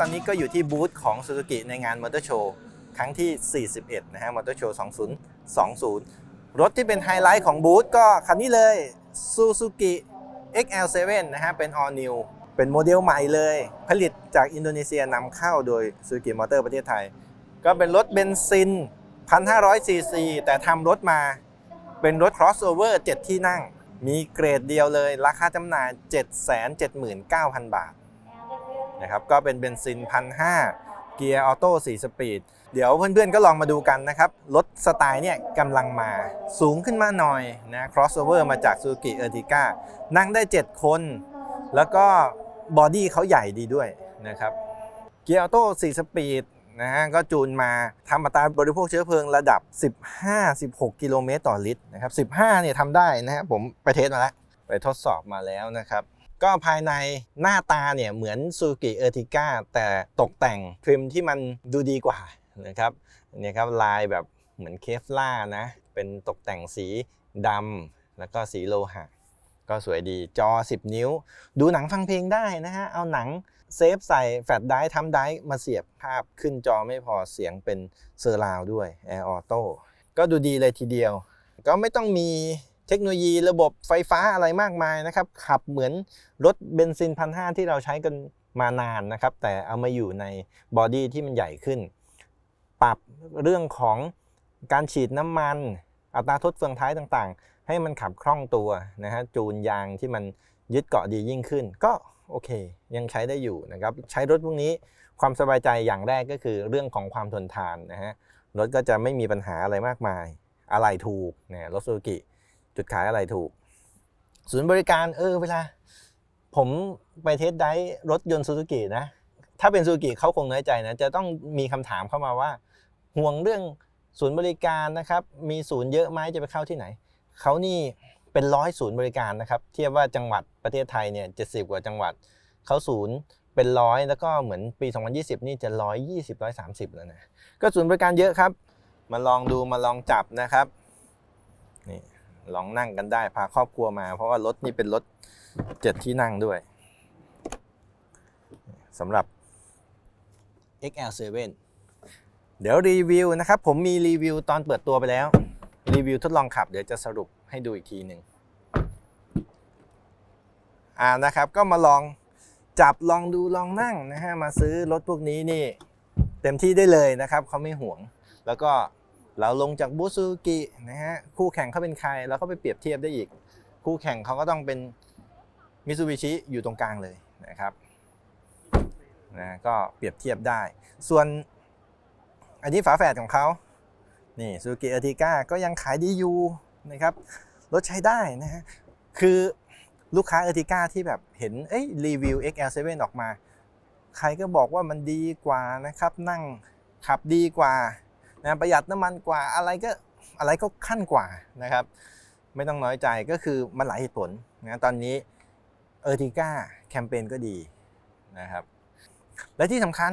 ตอนนี้ก็อยู่ที่บูธของ Suzuki ในงานมอเตอร์โชว์ครั้งที่ 41 นะฮะมอเตอร์โชว์2020 รถที่เป็นไฮไลท์ของบูธก็คันนี้เลย Suzuki XL7 นะฮะเป็น All New เป็นโมเดลใหม่เลย ผลิตจากอินโดนีเซียนำเข้าโดย Suzuki Motor ประเทศไทย ก็เป็นรถเบนซิน 1,500 ซีซี แต่ทำรถมาเป็นรถ crossover 7 ที่นั่ง มีเกรดเดียวเลย ราคาจำหน่าย 779,000 บาท นะครับก็เป็นเบนซิน1,500เกียร์ออโต้4สปีด เดี๋ยวเพื่อนๆก็ลองมาดูกันนะครับ รถสไตล์เนี่ยกำลังมาสูงขึ้นมาหน่อยนะ crossover มาจาก Suzuki Ertiga นั่งได้ 7 คน แล้วก็บอดี้เขาใหญ่ดีด้วยนะครับ เกียร์ออโต้4สปีดนะฮะก็จูนมาทำอัตราบริโภคเชื้อเพลิงระดับ 15-16 กิโลเมตรต่อลิตรนะครับ 15เนี่ยทำได้นะฮะผมไปเทสมาแล้ว ไปทดสอบมาแล้วนะครับ ก็ภายในหน้าตาเนี่ยเหมือน Suzuki Ertiga แต่ตกแต่งทริมที่มันดูดีกว่านะครับเนี่ยครับลายแบบเหมือนเคฟล่านะ เป็นตกแต่งสีดำแล้วก็สีโลหะ ก็สวยดีจอ 10 นิ้ว ดูหนังฟังเพลงได้นะฮะ เอาหนังเซฟใส่แฟลชไดร์ทำไดร์มาเสียบภาพขึ้นจอไม่พอเสียงเป็นเซอร์ราวด้วยแอร์ออโต้ก็ดูดีเลยทีเดียว ก็ไม่ต้องมี เทคโนโลยีระบบไฟฟ้าอะไรมากมายนะครับ ขับเหมือนรถเบนซินพันห้าที่เราใช้กันมานานนะครับ แต่เอามาอยู่ในบอดี้ที่มันใหญ่ขึ้น ปรับเรื่องของการฉีดน้ำมัน อัตราทดเฟืองท้ายต่างๆ ให้มันขับคล่องตัวนะฮะจูนยางที่มันยึดเกาะดียิ่งขึ้น ก็โอเค ยังใช้ได้อยู่นะครับ ใช้รถพวกนี้ความสบายใจอย่างแรกก็คือเรื่องของความทนทานนะฮะรถก็จะไม่มีปัญหาอะไรมากมาย อะไรถูกเนี่ยรถซูซูกิ จุดขายอะไรถูก ศูนย์บริการเออเวลา ผมไปเทสไดรฟ์รถยนต์ซูซูกินะ ถ้าเป็นซูซูกิเขาคงน้อยใจนะ จะต้องมีคำถามเข้ามาว่า ห่วงเรื่องศูนย์บริการนะครับ มีศูนย์เยอะไหมจะไปเข้าที่ไหน เขานี่เป็นร้อยศูนย์บริการนะครับ เทียบว่าจังหวัดประเทศไทยเนี่ยเจ็กว่าจังหวัด เขาศูนย์เป็นร้อยแล้วก็เหมือนปี 2020 นี่จะ 120 130 แล้วนะ ก็ศูนย์บริการเยอะครับ มาลองดูมาลองจับนะครับ ลองนั่งกันได้พาครอบครัวมา เพราะว่ารถนี่เป็นรถเจ็ดที่นั่งด้วยสำหรับ XL7 เดี๋ยวรีวิวนะครับ ผมมีรีวิวตอนเปิดตัวไปแล้ว รีวิวทดลองขับเดี๋ยวจะสรุปให้ดูอีกทีหนึ่งอ่านะครับก็มาลองจับลองดูลองนั่งนะฮะมาซื้อรถพวกนี้นี่ เต็มที่ได้เลยนะครับเขาไม่ห่วง แล้วก็ เราลงจากบูซูกินะฮะคู่แข่งเขาเป็นใครเราก็ไปเปรียบเทียบได้อีก คู่แข่งเขาก็ต้องเป็นมิซูบิชิอยู่ตรงกลางเลยนะครับนะก็เปรียบเทียบได้ ส่วนอันนี้ฝาแฝดของเขานี่ซูกิอาร์ติก้าก็ยังขายดีอยู่นะครับรถใช้ได้นะฮะคือลูกค้าเอ r ร์ติก้าที่แบบเห็นเอ้ยรีวิว XL7 ออกมา ใครก็บอกว่ามันดีกว่านะครับ นั่งขับดีกว่า นะประหยัดน้ำมันกว่าอะไรก็อะไรก็ขั้นกว่านะครับ ไม่ต้องน้อยใจก็คือมันหลายเหตุผลนะตอนนี้เออร์ติก้าแคมเปญก็ดีนะครับ และที่สำคัญ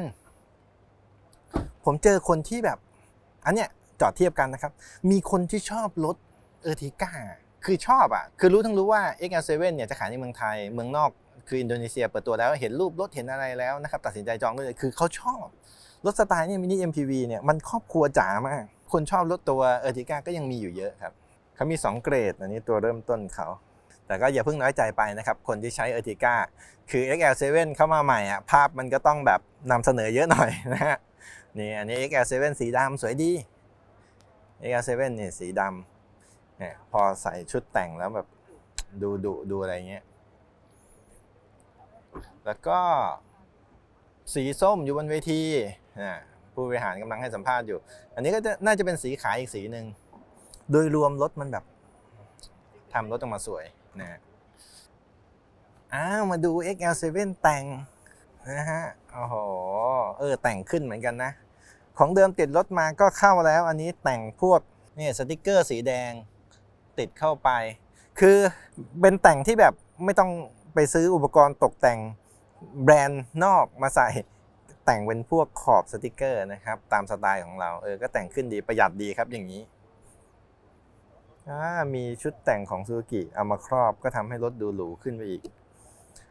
ผมเจอคนที่แบบ อันเนี้ยจอดเทียบกันนะครับ มีคนที่ชอบรถเออร์ติก้าคือชอบอะ คือรู้ทั้งรู้ว่า XL7 เนี่ยจะขายในเมืองไทย เมืองนอกคืออินโดนีเซียเปิดตัวแล้วเห็นรูปรถเห็นอะไรแล้วนะครับ ตัดสินใจจองเลยคือเขาชอบ รถสไตล์เนี่ยมินิ MPV เนี่ยมันครอบครัวจ๋ามาก คนชอบรถตัวเออร์ติก้าก็ยังมีอยู่เยอะครับเขามี 2 เกรด อันนี้ตัวเริ่มต้นเขา แต่ก็อย่าเพิ่งน้อยใจไปนะครับ คนที่ใช้เออร์ติก้าคือ XL7 เข้ามาใหม่อะภาพมันก็ต้องแบบนำเสนอเยอะหน่อยนะฮะนี่อันนี้ XL7 สีดำสวยดี XL7 เนี่ยสีดำเนี่ยพอใส่ชุดแต่งแล้วแบบดูดุดูอะไรเงี้ยแล้วก็สีส้มอยู่บนเวที ผู้บริหารกำลังให้สัมภาษณ์อยู่ อันนี้ก็จะน่าจะเป็นสีขายอีกสีหนึ่ง โดยรวมรถมันแบบทำรถออกมาสวยนะฮะอ้าวมาดู XL7 แต่งนะฮะ โอ้โห เออแต่งขึ้นเหมือนกันนะ ของเดิมติดรถมาก็เข้าแล้ว อันนี้แต่งพวกนี่สติกเกอร์สีแดงติดเข้าไป คือเป็นแต่งที่แบบไม่ต้องไปซื้ออุปกรณ์ตกแต่งแบรนด์นอกมาใส่ แต่งเป็นพวกขอบสติกเกอร์นะครับ ตามสไตล์ของเราเออก็แต่งขึ้นดีประหยัดดีครับอย่างนี้มีชุดแต่งของซูซูกิเอามาครอบก็ทำให้รถดูหรูขึ้นไปอีก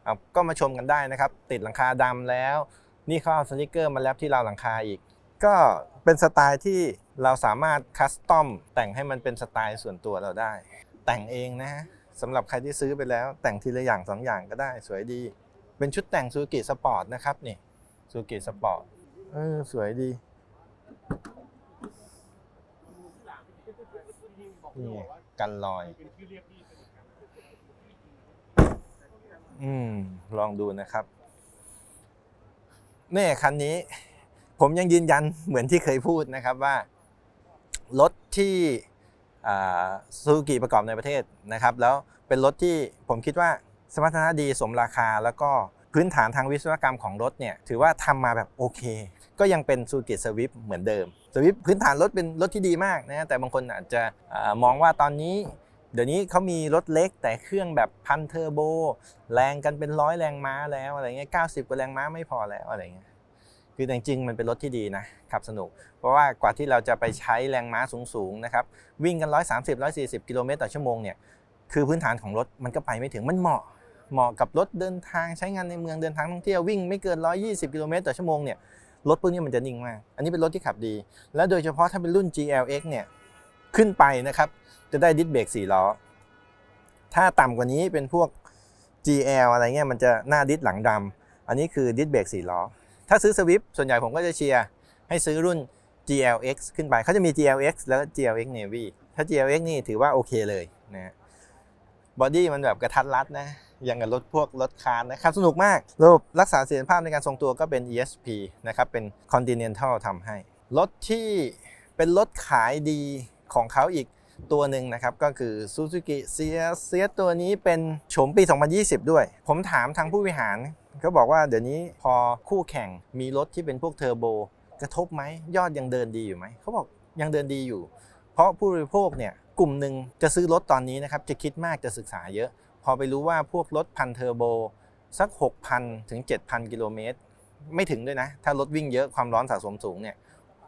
เอาก็มาชมกันได้นะครับ ติดหลังคาดำแล้ว นี่เขาเอาสติกเกอร์มาแลบที่ราวหลังคาอีก ก็เป็นสไตล์ที่เราสามารถคัสตอมแต่งให้มันเป็นสไตล์ส่วนตัวเราได้ แต่งเองนะฮะสำหรับใครที่ซื้อไปแล้ว แต่งทีละอย่างสองอย่างก็ได้สวยดี เป็นชุดแต่งซูซูกิสปอร์ตนะครับนี่ ซูกิสปอร์ตเออ สวยดี นี่ไงกันรอย อืม ลองดูนะครับเนี่ยคันนี้ ผมยังยืนยันเหมือนที่เคยพูดนะครับว่า รถที่ซูซูกิประกอบในประเทศนะครับ แล้วเป็นรถที่ผมคิดว่าสมรรถนะดีสมราคาแล้วก็ พื้นฐานทางวิศวกรรมของรถเนี่ยถือว่าทำมาแบบโอเค ก็ยังเป็นซูกิสวิฟเหมือนเดิมสวิฟพื้นฐานรถเป็นรถที่ดีมากนะแต่บางคนอาจจะมองว่าตอนนี้เดี๋ยวนี้เขามีรถเล็กแต่เครื่องแบบพันเทอร์โบ แรงกันเป็นร้อยแรงม้าแล้วอะไรเงี้ยเก้าสิบกว่าแรงม้าไม่พอแล้วอะไรเงี้ยคือจริงๆมันเป็นรถที่ดีนะขับสนุก เพราะว่ากว่าที่เราจะไปใช้แรงม้าสูงๆนะครับวิ่งกัน 130 140 กิโลเมตรต่อชั่วโมงเนี่ยคือพื้นฐานของรถมันก็ไปไม่ถึงมันเหมาะ เหมาะกับรถเดินทางใช้งานในเมืองเดินทางท่องเที่ยววิ่งไม่เกิน 120 กิโลเมตรต่อชั่วโมงเนี่ยรถพวกนี้มันจะนิ่งมาก อันนี้เป็นรถที่ขับดี และโดยเฉพาะถ้าเป็นรุ่น GLX เนี่ยขึ้นไปนะครับ จะได้ดิสเบรก4ล้อ ถ้าต่ำกว่านี้เป็นพวก GL อะไรเงี้ยมันจะหน้าดิสหลังดำอันนี้คือดิสเบรก4ล้อ ถ้าซื้อสวิฟส่วนใหญ่ผมก็จะเชียร์ให้ซื้อรุ่น GLX ขึ้นไปเขาจะมี GLX แล้วก็ GLX Navy ถ้า GLX นี่ถือว่าโอเคเลยนะบอดี้มันแบบกระทัดรัดนะ อย่างกับรถพวกรถคาร์นะครับสนุกมาก ระบบรักษาเสถียรภาพในการทรงตัวก็เป็น ESP นะครับเป็น Continental ทำให้ รถที่เป็นรถขายดีของเขาอีกตัวหนึ่งนะครับ ก็คือ Suzuki c i a c i a ตัวนี้เป็นโฉมปี 2020 ด้วย ผมถามทางผู้บริหารเขาบอกว่าเดี๋ยวนี้พอคู่แข่งมีรถที่เป็นพวกเทอร์โบ กระทบไหมยอดยังเดินดีอยู่ไหม เขาบอกยังเดินดีอยู่ เพราะผู้บริโภคเนี่ยกลุ่มหนึ่งจะซื้อรถตอนนี้นะครับ จะคิดมากจะศึกษาเยอะ พอไปรู้ว่าพวกรถพันเทอร์โบสัก 6,000 ถึง 7,000 กิโลเมตร ไม่ถึงด้วยนะ ถ้ารถวิ่งเยอะความร้อนสะสมสูงเนี่ย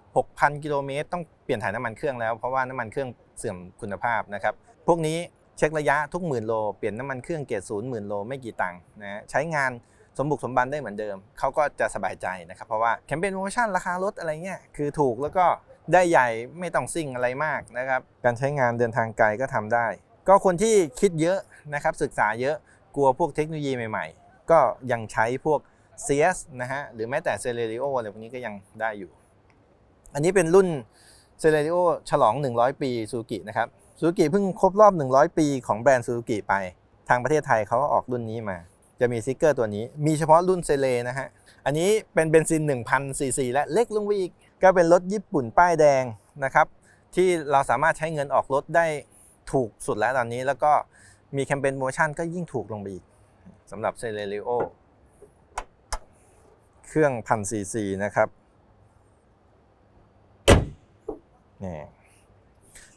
6,000 กิโลเมตรต้องเปลี่ยนถ่ายน้ำมันเครื่องแล้ว เพราะว่าน้ำมันเครื่องเสื่อมคุณภาพนะครับ พวกนี้เช็คระยะทุกหมื่นโล เปลี่ยนน้ำมันเครื่องเกียร์ศูนย์หมื่นโลไม่กี่ตังค์นะใช้งานสมบุกสมบันได้เหมือนเดิม เขาก็จะสบายใจนะครับ เพราะว่าแคมเปญโปรโมชั่นราคารถอะไรเงี้ยคือถูกแล้วก็ได้ใหญ่ไม่ต้องซิ่งอะไรมากนะครับ การใช้งานเดินทางไกลก็ทำได้ ก็คนที่คิดเยอะนะครับศึกษาเยอะกลัวพวกเทคโนโลยีใหม่ๆ ก็ยังใช้พวก CS นะฮะหรือแม้แต่ c e l e r i o อะไรพวกนี้ก็ยังได้อยู่ อันนี้เป็นรุ่น c e l e r i o ฉลอง 100 ปีซูกินะครับซูกิเพิ่งครบรอบ 100 ปีของแบรนด์ซูกิไป ทางประเทศไทยเขาก็ออกรุ่นนี้มา จะมีสติกเกอร์ตัวนี้ มีเฉพาะรุ่นเซเลนะฮะ อันนี้เป็นเบนซิน1,000ซีซีและเล็กลงไปอีก ก็เป็นรถญี่ปุ่นป้ายแดงนะครับ ที่เราสามารถใช้เงินออกรถได้ ถูกสุดแล้วตอนนี้แล้วก็มีแคมเปญโปรโมชั่นก็ยิ่งถูกลงไปอีกสำหรับเซเลริโอเครื่องพันซีซีนะครับนี่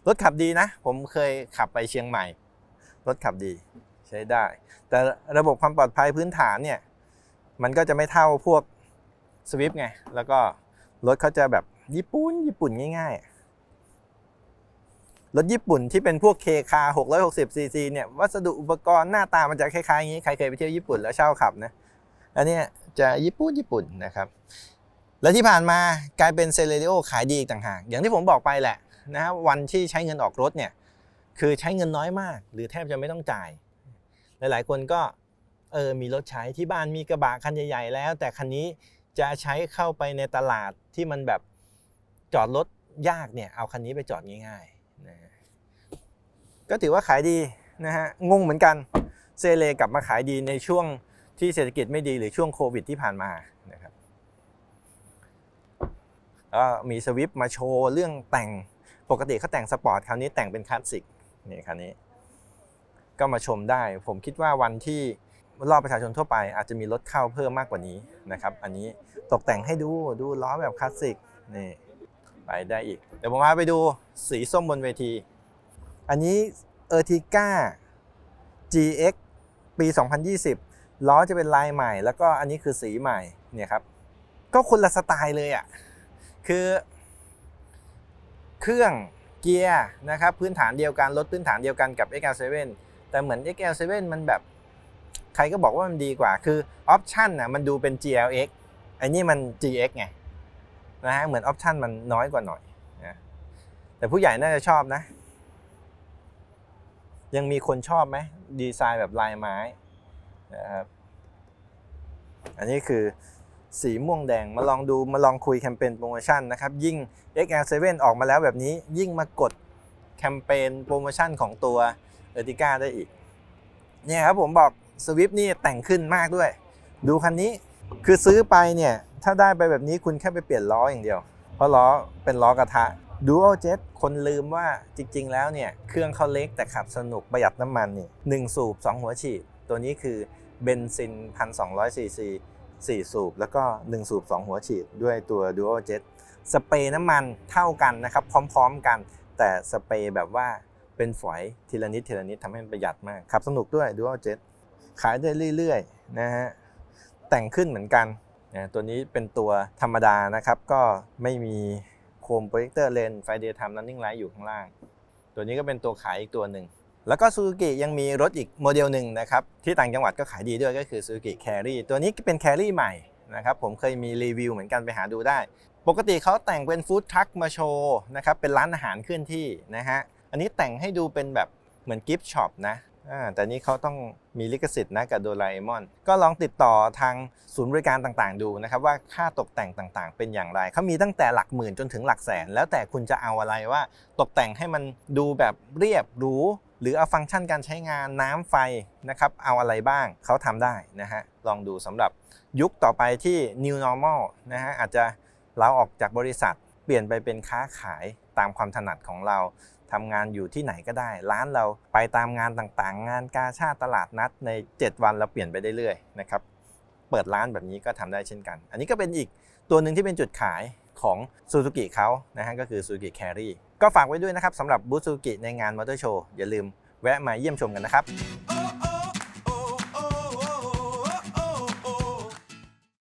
รถขับดีนะ ผมเคยขับไปเชียงใหม่ รถขับดีใช้ได้ แต่ระบบความปลอดภัยพื้นฐานเนี่ย มันก็จะไม่เท่าพวกสวิฟไง แล้วก็รถเขาจะแบบญี่ปุ่นญี่ปุ่นง่าย ๆ รถญี่ปุ่นที่เป็นพวกเคคา660ซีซีเนี่ยวัสดุอุปกรณ์หน้าตามันจะคล้ายๆอย่างนี้ใครเคยไปเที่ยวญี่ปุ่นแล้วเช่าขับนะอันนี้จะญี่ปุ่นญี่ปุ่นนะครับ และที่ผ่านมากลายเป็นเซเลริโอขายดีอีกต่างหาก อย่างที่ผมบอกไปแหละนะฮะวันที่ใช้เงินออกรถเนี่ยคือใช้เงินน้อยมาก หรือแทบจะไม่ต้องจ่าย หลายๆคนก็เออมีรถใช้ที่บ้านมีกระบะคันใหญ่ๆแล้ว แต่คันนี้จะใช้เข้าไปในตลาดที่มันแบบจอดรถยากเนี่ยเอาคันนี้ไปจอดง่ายๆ ก็ถือว่าขายดีนะฮะงงเหมือนกันเซเลกลับมาขายดีในช่วงที่เศรษฐกิจไม่ดีหรือช่วงโควิดที่ผ่านมานะครับก็มีสวิฟมาโชว์เรื่องแต่งปกติเขาแต่งสปอร์ตคราวนี้แต่งเป็นคลาสสิกนี่คันนี้ ก็มาชมได้ ผมคิดว่าวันที่รอบประชาชนทั่วไปอาจจะมีรถเข้าเพิ่มมากกว่านี้นะครับ อันนี้ตกแต่งให้ดูดูล้อแบบคลาสสิกนี่ไปได้อีก เดี๋ยวผมพาไปดูสีส้มบนเวที อันนี้ e r t i g a GX ปี 2020 ล้อจะเป็นลายใหม่ แล้วก็อันนี้คือสีใหม่เนี่ยครับ ก็คนละสไตล์เลยอะ่ะ คือ เครื่องเกียร์นะครับ พื้นฐานเดียวกัน รถพื้นฐานเดียวกันกับ XL7 แต่เหมือน XL7 มันแบบ ใครก็บอกว่ามันดีกว่า คือออปชันน่ะมันดูเป็น GLX อ้นี่มัน GX ไงนะฮะ เหมือนออปชันมันน้อยกว่าหน่อยนะแต่ผู้ใหญ่น่าจะชอบนะ ยังมีคนชอบไหมดีไซน์แบบลายไม้นะครับอันนี้คือสีม่วงแดงมาลองดูมาลองคุยแคมเปญโปรโมชั่นนะครับ ยิ่ง XL7 ออกมาแล้วแบบนี้ยิ่งมากดแคมเปญโปรโมชั่นของตัว e r t i g a ได้อีกเนี่ยครับผมบอกสวิฟนี่แต่งขึ้นมากด้วย ดูคันนี้คือซื้อไปเนี่ย ถ้าได้ไปแบบนี้คุณแค่ไปเปลี่ยนล้ออย่างเดียว เพราะล้อเป็นล้อกระทะ Dual Jet คนลืมว่าจริงๆ แล้วเนี่ยเครื่องเขาเล็กแต่ขับสนุกประหยัดน้ำมันนี่หนึ่งสูบ 2 หัวฉีด ตัวนี้คือเบนซิน 1,200ซีซี4สูบ แล้วก็ 1 สูบ 2 หัวฉีดด้วยตัว Dual Jet สเปรย์น้ำมันเท่ากันนะครับ พร้อมๆกัน แต่สเปรย์แบบว่าเป็นฝอยทีละนิดทีละนิดทำให้มันประหยัดมากขับสนุกด้วย Dual Jet ขายได้เรื่อยๆนะฮะแต่งขึ้นเหมือนกันนะตัวนี้เป็นตัวธรรมดานะครับก็ไม่มี คมโปรเจคเตอร์เลนไฟเดย์ทำ running light อยู่ข้างล่าง ตัวนี้ก็เป็นตัวขายอีกตัวหนึ่ง แล้วก็ซูซูกิยังมีรถอีกโมเดลหนึ่งนะครับ ที่ต่างจังหวัดก็ขายดีด้วยก็คือซูซูกิแครี่ตัวนี้เป็นแครี่ใหม่นะครับผมเคยมีรีวิวเหมือนกันไปหาดูได้ ปกติเขาแต่งเป็นฟู้ดทรัคมาโชว์นะครับเป็นร้านอาหารเคลื่อนที่นะฮะอันนี้แต่งให้ดูเป็นแบบเหมือนกิฟต์ช็อปนะ อ่าแต่นี้เขาต้องมีลิขสิทธิ์นะกับโดราเอมอน ก็ลองติดต่อทางศูนย์บริการต่างๆ ดูนะครับว่าค่าตกแต่งต่างๆ เป็นอย่างไร เขามีตั้งแต่หลักหมื่นจนถึงหลักแสน แล้วแต่คุณจะเอาอะไรว่าตกแต่งให้มันดูแบบเรียบหรูหรือเอาฟังก์ชันการใช้งานน้ำไฟนะครับเอาอะไรบ้างเขาทำได้นะฮะลองดูสำหรับยุคต่อไปที่ new normal นะฮะอาจจะเราออกจากบริษัทเปลี่ยนไปเป็นค้าขายตามความถนัดของเรา ทำงานอยู่ที่ไหนก็ได้ ร้านเราไปตามงานต่างๆ งานกาชาติตลาดนัดใน 7 วันเราเปลี่ยนไปได้เรื่อยๆนะครับเปิดร้านแบบนี้ก็ทำได้เช่นกัน อันนี้ก็เป็นอีกตัวหนึ่งที่เป็นจุดขายของซูซูกิเขานะฮะก็คือซูซูกิแครี่ก็ฝากไว้ด้วยนะครับสำหรับบูซูซูกิในงานมอเตอร์โชว์อย่าลืมแวะมาเยี่ยมชมกันนะครับ